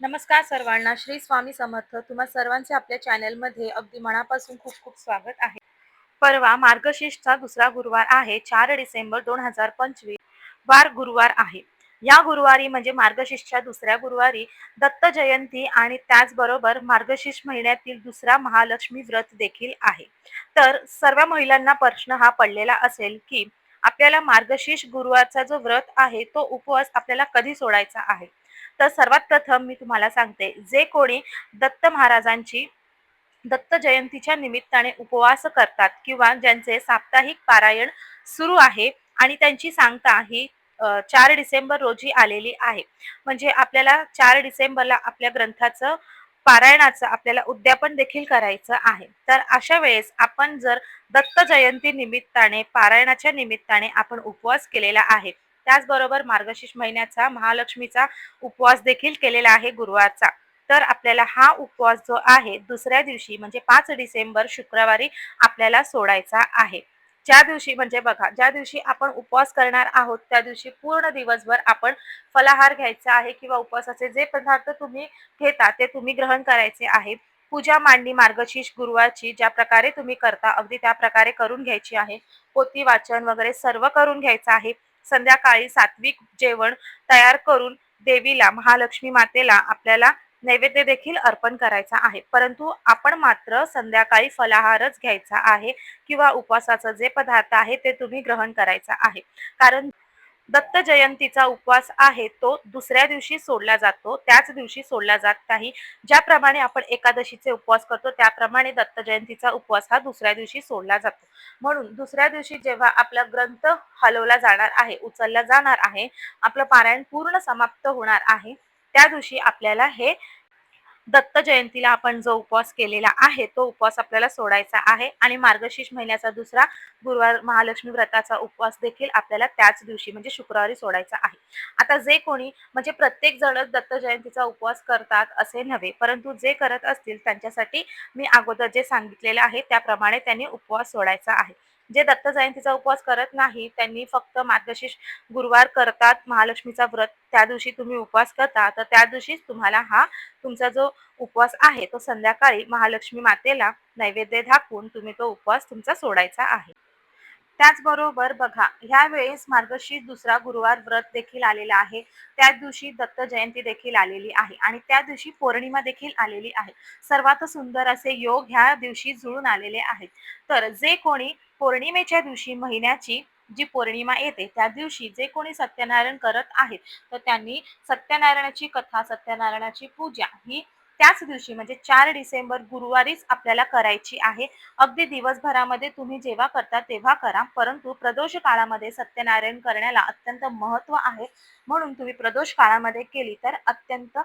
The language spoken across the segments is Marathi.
नमस्कार सर्वांना. श्री स्वामी समर्थ. तुम्हा सर्वांचे आपल्या चॅनलमध्ये अगदी मनापासून खूप खूप स्वागत आहे. परवा मार्गशीर्षचा दुसरा गुरुवार आहे चार डिसेंबर दोन हजार पंचवीस वार गुरुवार आहे. या गुरुवारी म्हणजे मार्गशीर्षच्या दुसऱ्या गुरुवारी दत्त जयंती आणि त्याचबरोबर मार्गशीर्ष महिन्यातील दुसरा महालक्ष्मी व्रत देखील आहे. तर सर्व महिलांना प्रश्न हा पडलेला असेल की आपल्याला मार्गशीर्ष गुरुवारचा जो व्रत आहे तो उपवास आपल्याला कधी सोडायचा आहे? तर सर्वात प्रथम मी तुम्हाला सांगते जे कोणी दत्त महाराजांची दत्त जयंतीच्या निमित्ताने उपवास करतात किंवा ज्यांचे साप्ताहिक पारायण सुरू आहे आणि त्यांची सांगता ही चार डिसेंबर रोजी आलेली आहे. म्हणजे आपल्याला चार डिसेंबरला आपल्या ग्रंथाचं पारायणाचं आपल्याला उद्यापन देखील करायचं आहे. तर अशा वेळेस आपण जर दत्त जयंती निमित्ताने पारायणाच्या निमित्ताने आपण उपवास केलेला आहे त्याचबरोबर मार्गशीर्ष महिन्याचा महालक्ष्मीचा उपवास देखील केलेला आहे गुरुवारचा. तर आपल्याला हा उपवास जो आहे दुसऱ्या दिवशी म्हणजे पाच डिसेंबर शुक्रवारी आपल्याला सोडायचा आहे. ज्या दिवशी म्हणजे बघा ज्या दिवशी आपण उपवास करणार आहोत त्या दिवशी पूर्ण दिवसभर आपण फलाहार घ्यायचा आहे किंवा उपवासाचे जे पदार्थ तुम्ही घेता ते तुम्ही ग्रहण करायचे आहे पूजा मांडणी मार्गशीर्ष गुरुवारची ज्या प्रकारे तुम्ही करता अगदी त्या प्रकारे करून घ्यायची आहे. पोती वाचन वगैरे सर्व करून घ्यायचं आहे. संध्याकाळी सात्विक जेवण तयार करून देवीला महालक्ष्मी मातेला आपल्याला नैवेद्य देखील अर्पण करायचा आहे. परंतु आपण मात्र संध्याकाळी फलाहारच घ्यायचा आहे किंवा उपवासाचं जे पदार्थ आहे ते तुम्ही ग्रहण करायचा आहे. कारण दत्त जयंतीचा उपवास आहे तो दुसऱ्या दिवशी सोडला जातो. त्याच दिवशी सोडला जात नाही. ज्याप्रमाणे आपण एकादशीचे उपवास करतो त्याप्रमाणे दत्त जयंतीचा उपवास हा दुसऱ्या दिवशी सोडला जातो. म्हणून दुसऱ्या दिवशी जेव्हा आपला ग्रंथ हलवला जाणार आहे उचलला जाणार आहे आपलं पारायण पूर्ण समाप्त होणार आहे त्या दिवशी आपल्याला हे दत्त जयंतीला आपण जो उपवास केलेला आहे तो उपवास आपल्याला सोडायचा आहे. आणि मार्गशीर्ष महिन्याचा दुसरा गुरुवार महालक्ष्मी व्रताचा उपवास देखील आपल्याला त्याच दिवशी म्हणजे शुक्रवारी सोडायचा आहे. आता जे कोणी म्हणजे प्रत्येक जणच दत्त जयंतीचा उपवास करतात असे नव्हे परंतु जे करत असतील त्यांच्यासाठी मी अगोदर जे सांगितलेलं आहे त्याप्रमाणे त्यांनी उपवास सोडायचा आहे. जे दत्त जयंतीचा उपवास करत नाही त्यांनी फक्त मार्गशीर्ष गुरुवार करतात महालक्ष्मीचा व्रत. त्या दिवशी तुम्ही उपवास करता तर त्या दिवशीच तुम्हाला हा तुमचा जो उपवास आहे तो संध्याकाळी महालक्ष्मी मातेला नैवेद्य दाखवून तुम्ही तो उपवास तुमचा सोडायचा आहे. त्याचबरोबर बघा ह्यावेळेस मार्गशीर्ष दुसरा गुरुवार व्रत देखील आलेला आहे. त्याच दिवशी दत्त जयंती देखील आलेली आहे आणि त्या दिवशी पौर्णिमा देखील आलेली आहे. सर्वात सुंदर असे योग ह्या दिवशी जुळून आलेले आहेत. तर जे कोणी पौर्णिमेच्या दिवशी महिन्याची जी पौर्णिमा येते त्या दिवशी जे कोणी सत्यनारायण करत आहेत तर त्यांनी सत्यनारायणाची कथा सत्यनारायणाची पूजा ही त्याच दिवशी म्हणजे चार डिसेंबर गुरुवारीच आपल्याला करायची आहे. अगदी दिवसभरामध्ये तुम्ही जेव्हा करता तेव्हा करा परंतु प्रदोष काळामध्ये सत्यनारायण करण्याला अत्यंत महत्त्व आहे. म्हणून तुम्ही प्रदोष काळामध्ये केली तर अत्यंत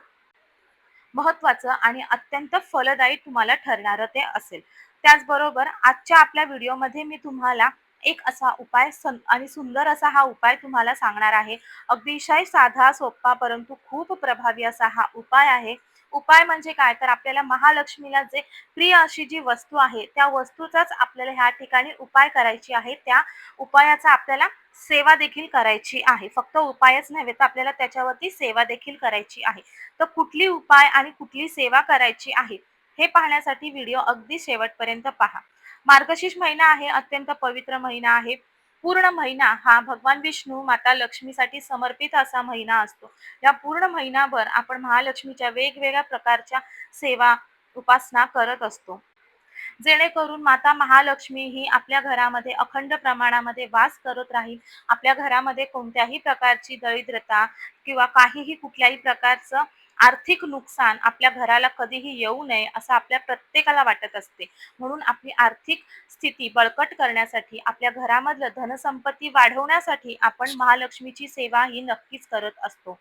महत्वाचं आणि अत्यंत फलदायी तुम्हाला ठरणारं ते असेल. त्याचबरोबर आजच्या आपल्या व्हिडिओमध्ये मी तुम्हाला एक असा उपाय सं आणि सुंदर असा हा उपाय तुम्हाला सांगणार आहे. अतिशय साधा सोपा परंतु खूप प्रभावी असा हा उपाय आहे. उपाय म्हणजे काय? तर आपल्याला महालक्ष्मीला जे प्रिय अशी जी वस्तू आहे त्या वस्तूचाच आपल्याला ह्या ठिकाणी उपाय करायची आहे. त्या उपायाचा आपल्याला सेवा देखील करायची आहे. फक्त उपायच नव्हे तर आपल्याला त्याच्यावरती सेवा देखील करायची आहे. तर कुठली उपाय आणि कुठली सेवा करायची आहे? हे पाहण्यासाठी व्हिडिओ अगदी शेवटपर्यंत पहा. मार्गशीर्ष महिना आहे अत्यंत पवित्र महिना आहे. पूर्ण महिना हा भगवान विष्णू माता लक्ष्मीसाठी समर्पित असा महिना असतो. या पूर्ण महिनाभर आपण महालक्ष्मीच्या वेगवेगळ्या प्रकारच्या सेवा उपासना करत असतो. जेणेकरून माता महालक्ष्मी ही आपल्या घरामध्ये अखंड प्रमाणामध्ये वास करत राहील. आपल्या घरामध्ये कोणत्याही प्रकारची दरिद्रता किंवा काहीही कुठल्याही प्रकारचं आर्थिक नुकसान आपल्या घराला कधीही येऊ नये असं आपल्या प्रत्येकाला वाटत असते. म्हणून आपली आर्थिक स्थिती बळकट करण्यासाठी आपल्या घरामधलं धनसंपत्ती वाढवण्यासाठी आपण महालक्ष्मीची सेवा ही नक्कीच करत असतो.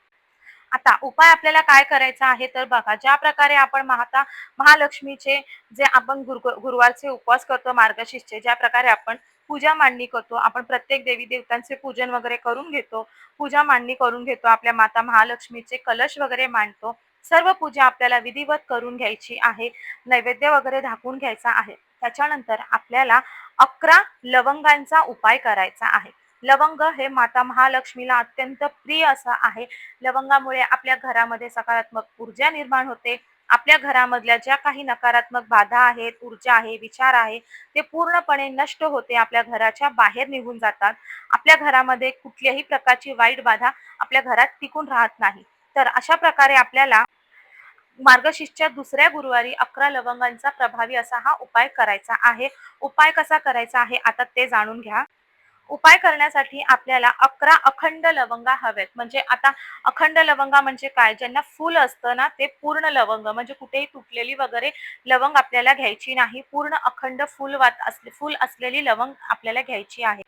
आता उपाय आपल्याला काय करायचा आहे तर बघा ज्या प्रकारे आपण महाता महालक्ष्मीचे जे आपण गुरु गुरुवारचे उपवास करतो मार्गशीर्षचे ज्या प्रकारे आपण पूजा मांडणी करतो. आपण प्रत्येक देवी देवतांचे पूजन वगैरे करून घेतो. पूजा मांडणी करून घेतो. आपल्या माता महालक्ष्मीचे कलश वगैरे मांडतो. सर्व पूजा आपल्याला विधिवत करून घ्यायची आहे. नैवेद्य वगैरे झाकून घ्यायचा आहे. त्याच्यानंतर आपल्याला अकरा लवंगांचा उपाय करायचा आहे. लवंग हे माता महालक्ष्मीला अत्यंत प्रिय असं आहे. लवंगामुळे आपल्या घरामध्ये सकारात्मक ऊर्जा निर्माण होते. आपल्या घरामधल्या ज्या काही नकारात्मक बाधा आहेत ऊर्जा आहे विचार आहे ते पूर्णपणे नष्ट होते. आपल्या घराच्या बाहेर निघून जातात. आपल्या घरामध्ये कुठल्याही प्रकारची वाईट बाधा आपल्या घरात टिकून राहत नाही. तर अशा प्रकारे आपल्याला मार्गशीर्षच्या दुसऱ्या गुरुवारी अकरा लवंगांचा प्रभावी असा हा उपाय करायचा आहे. उपाय कसा करायचा आहे आता ते जाणून घ्या. उपाय करण्यासाठी आपल्याला अकरा अखंड लवंगा हव्यात. म्हणजे आता अखंड लवंगा म्हणजे काय? ज्यांना फुल असतं ना ते पूर्ण लवंग. म्हणजे कुठेही तुटलेली वगैरे लवंग आपल्याला घ्यायची नाही. पूर्ण अखंड फुल वात असले फुल असलेली लवंग आपल्याला घ्यायची आहे.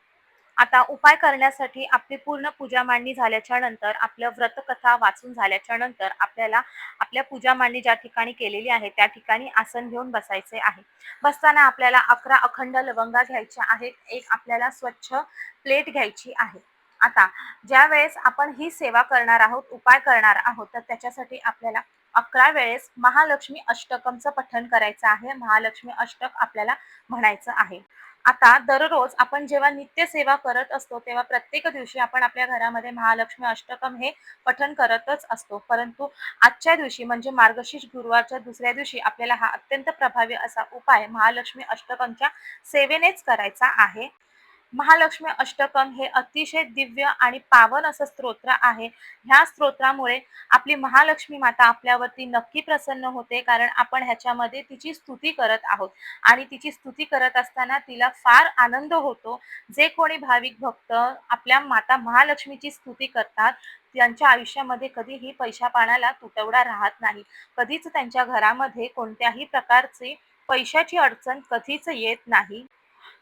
आता उपाय करण्यासाठी आपली पूर्ण पूजा मांडणी झाल्याच्यानंतर आपलं व्रतकथा वाचून झाल्याच्यानंतर आपल्याला आपल्या पूजा मांडणी ज्या ठिकाणी केलेली आहे त्या ठिकाणी आसन घेऊन बसायचे आहे. बसताना आपल्याला अकरा अखंड लवंगा घ्यायच्या आहेत एक आपल्याला स्वच्छ प्लेट घ्यायची आहे. आता ज्या वेळेस आपण ही सेवा करणार आहोत उपाय करणार आहोत तर त्याच्यासाठी आपल्याला अकरा वेळेस महालक्ष्मी अष्टकमचं पठण करायचं आहे. महालक्ष्मी अष्टक आपल्याला म्हणायचं आहे. आता दररोज आपण जेव्हा नित्य सेवा करत असतो तेव्हा प्रत्येक दिवशी आपण आपल्या घरामध्ये महालक्ष्मी अष्टकम हे पठण करतच असतो. परंतु आजच्या दिवशी म्हणजे मार्गशीर्ष गुरुवारच्या दुसऱ्या दिवशी आपल्याला हा अत्यंत प्रभावी असा उपाय महालक्ष्मी अष्टकमच्या सेवेनेच करायचा आहे. महालक्ष्मी अष्टकम हे अतिशय दिव्य आणि पावन असं स्तोत्र आहे. ह्या स्तोत्रामुळे आपली महालक्ष्मी माता आपल्यावरती नक्की प्रसन्न होते कारण आपण ह्याच्यामध्ये तिची स्तुती करत आहोत. आणि तिची स्तुती करत असताना तिला फार आनंद होतो. जे कोणी भाविक भक्त आपल्या माता महालक्ष्मीची स्तुती करतात त्यांच्या आयुष्यामध्ये कधीही पैशा पाण्याला तुटवडा राहत नाही. कधीच त्यांच्या घरामध्ये कोणत्याही प्रकारचे पैशाची अडचण कधीच येत नाही.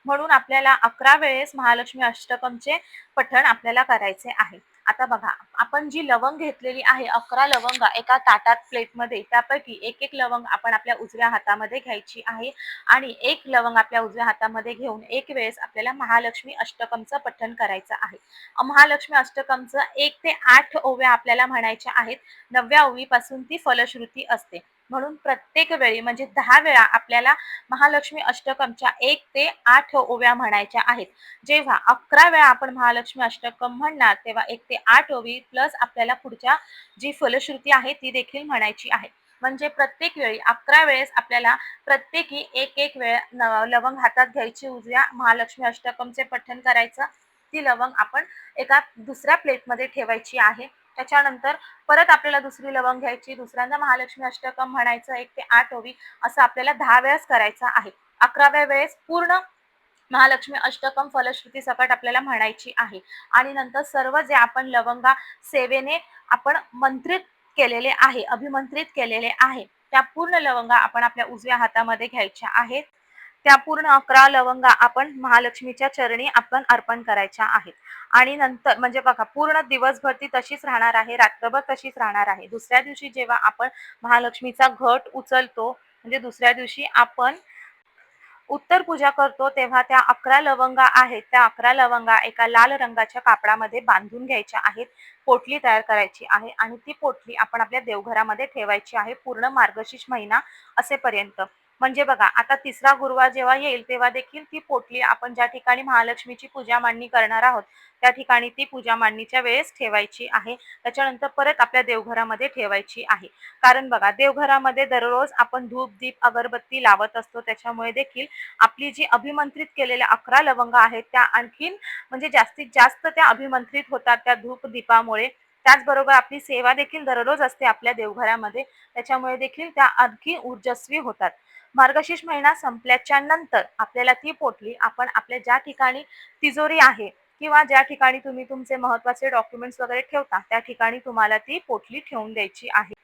म्हणून आपल्याला अकरा वेळेस महालक्ष्मी अष्टकमचे पठण आपल्याला करायचे आहे. आता बघा आपण जी लवंग घेतलेली आहे अकरा लवंग एका ताटात प्लेटमध्ये त्यापैकी एक एक लवंग आपण आपल्या उजव्या हातामध्ये घ्यायची आहे आणि एक लवंग आपल्या उजव्या हातामध्ये घेऊन एक वेळेस आपल्याला महालक्ष्मी अष्टकमचं पठण करायचं आहे. महालक्ष्मी अष्टकमचं एक ते आठ ओव्या आपल्याला म्हणायच्या आहेत. नवव्या ओवीपासून ती फलश्रुती असते. म्हणून प्रत्येक वेळी म्हणजे दहा वेळा आपल्याला महालक्ष्मी अष्टकमच्या एक ते आठ ओव्या म्हणायच्या आहेत. जेव्हा अकरा वेळा आपण महालक्ष्मी अष्टकम म्हणणार तेव्हा एक ते आठ ओवी प्लस आपल्याला पुढच्या जी फलश्रुती आहे ती देखील म्हणायची आहे. म्हणजे प्रत्येक वेळी अकरा वेळेस आपल्याला प्रत्येकी एक एक वेळ लवंग हातात घ्यायची. उजव्या महालक्ष्मी अष्टकमचे पठण करायचं. ती लवंग आपण एका दुसऱ्या प्लेटमध्ये ठेवायची आहे. त्याच्यानंतर परत आपल्याला दुसरी लवंग घ्यायची दुसऱ्यांदा महालक्ष्मी अष्टकम म्हणायचं एक ते आठ ओवी असं आपल्याला दहा वेळेस करायचं आहे. अकराव्या वेळेस पूर्ण महालक्ष्मी अष्टकम फलश्रुती सकट आपल्याला म्हणायची आहे. आणि नंतर सर्व जे आपण लवंगा सेवेने आपण मंत्रित केलेले आहे अभिमंत्रित केलेले आहे त्या पूर्ण लवंगा आपण आपल्या उजव्या हातामध्ये घ्यायच्या आहेत. त्या पूर्ण अकरा लवंगा आपण महालक्ष्मीच्या चरणी आपण अर्पण करायच्या आहेत. आणि नंतर म्हणजे बघा पूर्ण दिवसभर ती तशीच राहणार आहे रात्रभर तशीच राहणार आहे. दुसऱ्या दिवशी जेव्हा आपण महालक्ष्मीचा घट उचलतो म्हणजे दुसऱ्या दिवशी आपण उत्तर पूजा करतो तेव्हा त्या अकरा लवंगा आहेत त्या अकरा लवंगा एका लाल रंगाच्या कापडामध्ये बांधून घ्यायच्या आहेत पोटली तयार करायची आहे आणि ती पोटली आपण आपल्या देवघरामध्ये ठेवायची आहे पूर्ण मार्गशीर्ष महिना असेपर्यंत. म्हणजे बघा आता तिसरा गुरुवार जेव्हा येईल तेव्हा देखील ती पोटली आपण ज्या ठिकाणी महालक्ष्मीची पूजा मांडणी करणार आहोत त्या ठिकाणी ती पूजा मांडणीच्या वेळेस ठेवायची आहे. त्याच्यानंतर परत आपल्या देवघरामध्ये ठेवायची आहे. कारण बघा देवघरामध्ये दररोज आपण धूप दीप अगरबत्ती लावत असतो. त्याच्यामुळे देखील आपली जी अभिमंत्रित केलेल्या अकरा लवंग आहेत त्या आणखीन म्हणजे जास्तीत जास्त त्या अभिमंत्रित होतात त्या धूप दीपामुळे. त्याचबरोबर आपली सेवा देखील दररोज असते आपल्या देवघरामध्ये. त्याच्यामुळे देखील त्या आणखी ऊर्जस्वी होतात. मार्गशीर्ष महिना संपल्याच्या नंतर आपल्याला ती पोटली आपण आपल्या ज्या ठिकाणी तिजोरी आहे किंवा ज्या ठिकाणी तुम्ही तुमचे महत्त्वाचे डॉक्युमेंट्स वगैरे ठेवता त्या ठिकाणी तुम्हाला ती पोटली ठेवून द्यायची आहे.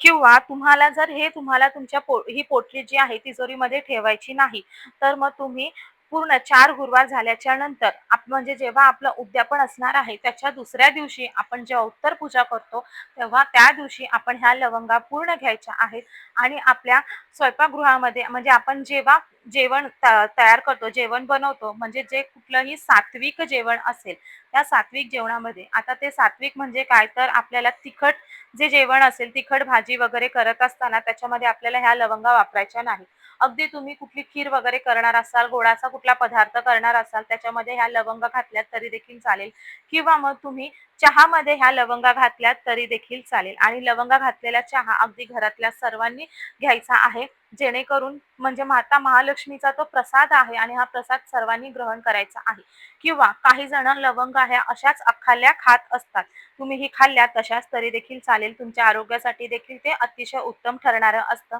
किंवा तुम्हाला जर हे तुम्हाला तुमच्या पो ही पोटली जी आहे तिजोरीमध्ये ठेवायची नाही तर मग तुम्ही पूर्ण चार गुरुवार झाल्याच्यानंतर म्हणजे जेव्हा आपलं उद्यापन असणार आहे त्याच्या दुसऱ्या दिवशी आपण जेव्हा उत्तर पूजा करतो तेव्हा त्या दिवशी आपण ह्या लवंगा पूर्ण घ्यायच्या आहेत आणि आपल्या स्वयंपाकगृहामध्ये म्हणजे आपण जेव्हा जेवण तयार करतो जेवण बनवतो म्हणजे जे कुठलंही सात्विक जेवण असेल त्या सात्विक जेवणामध्ये आता ते सात्विक म्हणजे काय? तर आपल्याला तिखट जे जेवण असेल तिखट भाजी वगैरे करत असताना त्याच्यामध्ये आपल्याला ह्या लवंगा वापरायच्या नाही अगदी तुम्ही कुठली खीर वगैरे करणार असाल गोडाचा कुठला पदार्थ करणार असाल त्याच्यामध्ये ह्या लवंग घातल्यात तरी देखील चालेल. किंवा मग तुम्ही चहामध्ये ह्या लवंगा घातल्यात तरी देखील चालेल. आणि लवंगा घातलेला चहा अगदी घरातल्या सर्वांनी घ्यायचा आहे. जेणेकरून म्हणजे माता महालक्ष्मीचा तो प्रसाद आहे आणि हा प्रसाद सर्वांनी ग्रहण करायचा आहे. किंवा काही जण लवंगा ह्या अशाच अखाल्या खात असतात. तुम्ही ही खाल्ल्या तशाच तरी देखील चालेल. तुमच्या आरोग्यासाठी देखील ते अतिशय उत्तम ठरणारं असतं.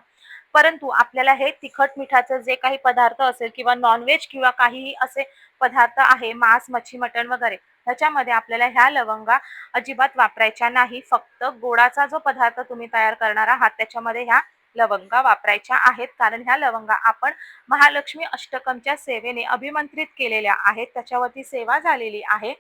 परंतु आपल्याला हे तिखट मिठाचं जे काही पदार्थ असेल किंवा नॉनव्हेज किंवा काहीही असे पदार्थ आहे मांस मच्छी मटण वगैरे ह्याच्यामध्ये आपल्याला ह्या लवंगा अजिबात वापरायच्या नाही. फक्त गोडाचा जो पदार्थ तुम्ही तयार करणार आहात त्याच्यामध्ये ह्या लवंगा वापरायच्या आहेत. कारण ह्या लवंगा आपण महालक्ष्मी अष्टकमच्या सेवेने अभिमंत्रित केलेल्या आहेत. त्याच्यावरती सेवा झालेली आहे.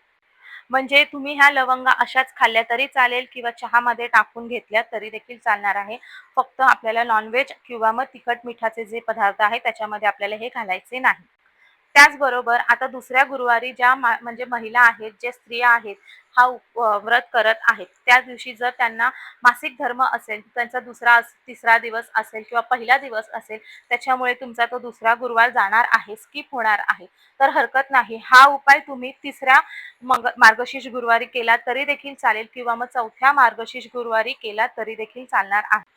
म्हणजे तुम्ही ह्या लवंगा अशाच खाल्ल्या तरी चालेल किंवा चहामध्ये टाकून घेतल्या तरी देखील चालणार आहे. फक्त आपल्याला नॉनव्हेज किंवा मग तिखट मिठाचे जे पदार्थ आहे त्याच्यामध्ये आपल्याला हे घालायचे नाही. त्याचबरोबर आता दुसऱ्या गुरुवारी ज्या म्हणजे महिला आहेत ज्या स्त्रिया आहेत हा व्रत करत आहेत त्या दिवशी जर त्यांना मासिक धर्म असेल त्यांचा दुसरा तिसरा दिवस असेल किंवा पहिला दिवस असेल त्याच्यामुळे तुमचा तो दुसरा गुरुवार जाणार आहे स्किप होणार आहे. तर हरकत नाही. हा उपाय तुम्ही तिसऱ्या मग मार्गशीर्ष गुरुवारी केला तरी देखील चालेल किंवा मग चौथ्या मार्गशीर्ष गुरुवारी केला तरी देखील चालणार आहे.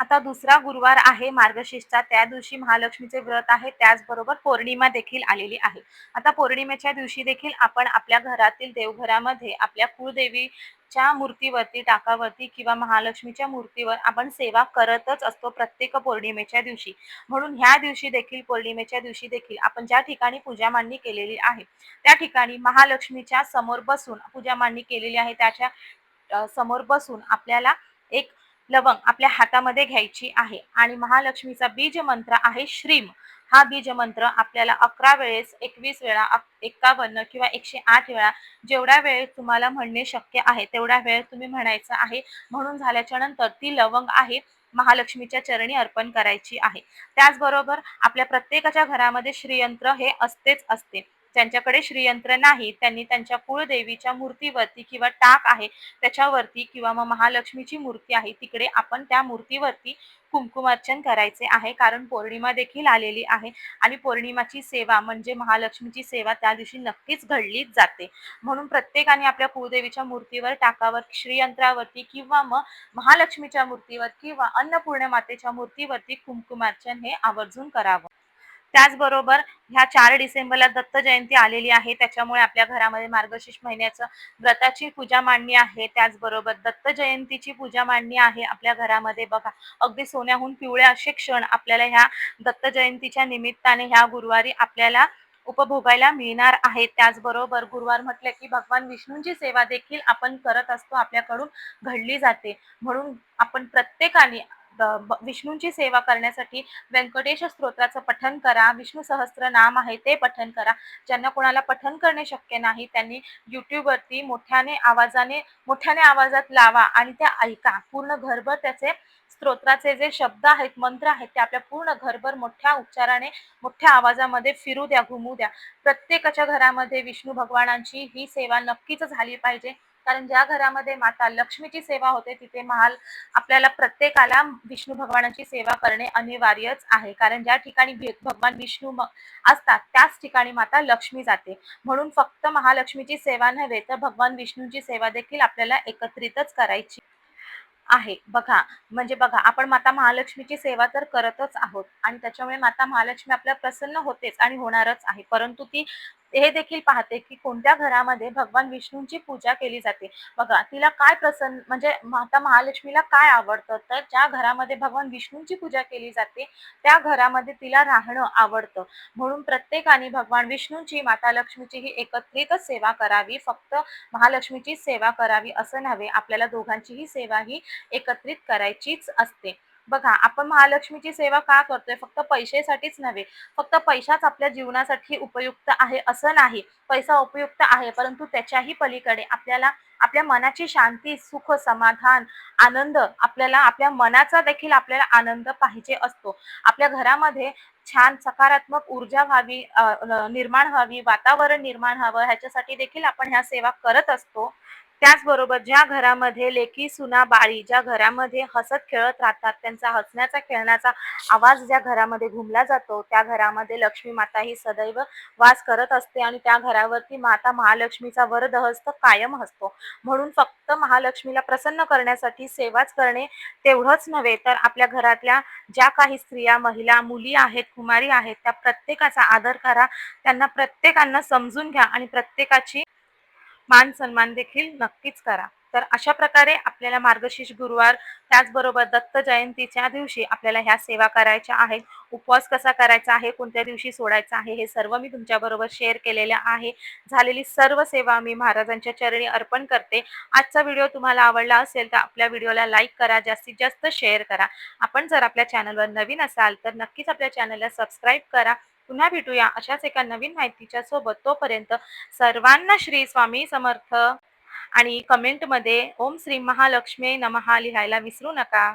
आता दुसरा गुरुवार आहे मार्गशीर्षचा. त्या दिवशी महालक्ष्मीचे व्रत आहे. त्याचबरोबर पौर्णिमा देखील आलेली आहे. आता पौर्णिमेच्या दिवशी देखील आपण आपल्या घरातील देवघरामध्ये आपल्या कुळदेवीच्या मूर्तीवरती टाकावरती किंवा महालक्ष्मीच्या मूर्तीवर आपण सेवा करतच असतो प्रत्येक पौर्णिमेच्या दिवशी. म्हणून ह्या दिवशी देखील पौर्णिमेच्या दिवशी देखील आपण ज्या ठिकाणी पूजा मांडणी केलेली आहे त्या ठिकाणी महालक्ष्मीच्या समोर बसून पूजा मांडणी केलेली आहे. त्याच्यासमोर बसून आपल्याला एक लवंग आपल्या हातामध्ये घ्यायची आहे. आणि महालक्ष्मीचा बीज मंत्र आहे श्रीम. हा बीज मंत्र आपल्याला अकरा वेळेस एकवीस वेळा एकावन्न किंवा एकशे आठ वेळा जेवढ्या वेळेस तुम्हाला म्हणणे शक्य आहे तेवढ्या वेळेस तुम्ही म्हणायचं आहे. म्हणून झाल्याच्यानंतर ती लवंग आहे महालक्ष्मीच्या चरणी अर्पण करायची आहे. त्याचबरोबर आपल्या प्रत्येकाच्या घरामध्ये श्रीयंत्र हे असतेच असते. ज्यांच्याकडे श्रीयंत्र नाही त्यांनी त्यांच्या कुळदेवीच्या मूर्तीवरती किंवा टाक आहे त्याच्यावरती किंवा मग महालक्ष्मीची मूर्ती आहे तिकडे आपण त्या मूर्तीवरती कुंकुमार्चन करायचे आहे. कारण पौर्णिमा देखील आलेली आहे आणि पौर्णिमाची सेवा म्हणजे महालक्ष्मीची सेवा त्या दिवशी नक्कीच घडलीच जाते. म्हणून प्रत्येकाने आपल्या कुळदेवीच्या मूर्तीवर टाकावर श्रीयंत्रावरती किंवा मग महालक्ष्मीच्या मूर्तीवर किंवा अन्नपूर्ण मातेच्या मूर्तीवरती कुंकुमार्चन हे आवर्जून करावं. त्याचबरोबर ह्या चार डिसेंबरला दत्त जयंती आलेली आहे. त्याच्यामुळे आपल्या घरामध्ये मार्गशीर्ष महिन्याचं व्रताची पूजा मांडणी आहे. त्याचबरोबर दत्त जयंतीची पूजा मांडणी आहे. आपल्या घरामध्ये बघा अगदी सोन्याहून पिवळे असे क्षण आपल्याला ह्या दत्त जयंतीच्या निमित्ताने ह्या गुरुवारी आपल्याला उपभोगायला मिळणार आहे त्याचबरोबर गुरुवार म्हटलं की भगवान विष्णूंची सेवा देखील आपण करत असतो. आपल्याकडून घडली जाते. म्हणून आपण प्रत्येकाने विष्णूंची सेवा करण्यासाठी व्यंकटेश स्तोत्राचं पठन करा. विष्णू सहस्त्र नाम आहे ते पठन करा. ज्यांना कोणाला पठन करणे शक्य नाही त्यांनी युट्यूबवरती मोठ्याने आवाजाने मोठ्याने आवाजात लावा आणि त्या ऐका. पूर्ण घरभर त्याचे स्तोत्राचे जे शब्द आहेत मंत्र आहेत ते आपल्या पूर्ण घरभर मोठ्या उच्चाराने मोठ्या आवाजामध्ये फिरू द्या घुमू द्या. प्रत्येकाच्या घरामध्ये विष्णू भगवानांची ही सेवा नक्कीच झाली पाहिजे. कारण ज्या घरामध्ये माता लक्ष्मीची सेवा होते तिथे महाल आपल्याला प्रत्येकाला विष्णू भगवानाची सेवा करणे अनिवार्यच आहे. कारण ज्या ठिकाणी भगवान विष्णू असतात त्याच ठिकाणी माता लक्ष्मी जाते. म्हणून फक्त महालक्ष्मीची सेवा नव्हे तर भगवान विष्णूची सेवा देखील आपल्याला एकत्रितच करायची आहे. बघा म्हणजे बघा आपण माता महालक्ष्मीची सेवा तर करतच आहोत. आणि त्याच्यामुळे माता महालक्ष्मी आपल्या प्रसन्न होतेच आणि होणारच आहे. परंतु ती हे देखील पाहते की कोणत्या घरामध्ये भगवान विष्णूंची पूजा केली जाते. बघा तिला काय प्रसन्न म्हणजे माता महालक्ष्मीला काय आवडतं? तर ज्या घरामध्ये भगवान विष्णूंची पूजा केली जाते त्या घरामध्ये तिला राहणं आवडतं. म्हणून प्रत्येकाने भगवान विष्णूंची माता लक्ष्मीची ही एकत्रितच सेवा करावी. फक्त महालक्ष्मीची सेवा करावी असं नव्हे आपल्याला दोघांचीही सेवा ही एकत्रित करायचीच असते. बघा आपण महालक्ष्मीची सेवा का करतोय? फक्त पैशासाठीच नव्हे फक्त पैसाच आपल्या जीवनासाठी उपयुक्त आहे असं नाही. पैसा उपयुक्त आहे परंतु त्याच्याही पलीकडे आपल्याला आपल्या मनाची शांती सुख समाधान आनंद आपल्याला आपल्या मनाचा देखील आपल्याला आनंद पाहिजे असतो. आपल्या घरामध्ये छान सकारात्मक ऊर्जा व्हावी निर्माण व्हावी वातावरण निर्माण व्हावं ह्याच्यासाठी देखील आपण ह्या सेवा करत असतो. त्याचबरोबर ज्या घरामध्ये लेकी सुना बाळी ज्या घरामध्ये हसत खेळत राहतात त्यांचा हसण्याचा खेळण्याचा आवाज ज्या घरामध्ये घुमला जातो त्या घरामध्ये लक्ष्मी माता ही सदैव वास करत असते आणि त्या घरावरती माता महालक्ष्मीचा वरदहस्त कायम असतो म्हणून फक्त महालक्ष्मीला प्रसन्न करण्यासाठी सेवाच करणे तेवढंच नव्हे तर आपल्या घरातल्या ज्या काही स्त्रिया महिला मुली आहेत कुमारी आहेत त्या प्रत्येकाचा आदर करा त्यांना प्रत्येकांना समजून घ्या आणि प्रत्येकाची मान सन्मान देखील नक्कीच करा. तर अशा प्रकारे आपल्याला मार्गशीर्ष गुरुवार त्याचबरोबर दत्त जयंतीच्या दिवशी आपल्याला ह्या सेवा करायच्या आहेत. उपवास कसा करायचा आहे कोणत्या दिवशी सोडायचा आहे हे सर्व मी तुमच्याबरोबर शेअर केलेल्या आहे. झालेली सर्व सेवा मी महाराजांच्या चरणी अर्पण करते. आजचा व्हिडिओ तुम्हाला आवडला असेल तर आपल्या व्हिडिओला लाईक करा जास्तीत जास्त शेअर करा. आपण जर आपल्या चॅनलवर नवीन असाल तर नक्कीच आपल्या चॅनलला सबस्क्राईब करा. पुन्हा भेटूया अशाच एका नवीन माहितीच्या सोबत. तोपर्यंत सर्वांना श्री स्वामी समर्थ. आणि कमेंटमध्ये ओम श्री महालक्ष्मी नमहा लिहायला विसरू नका.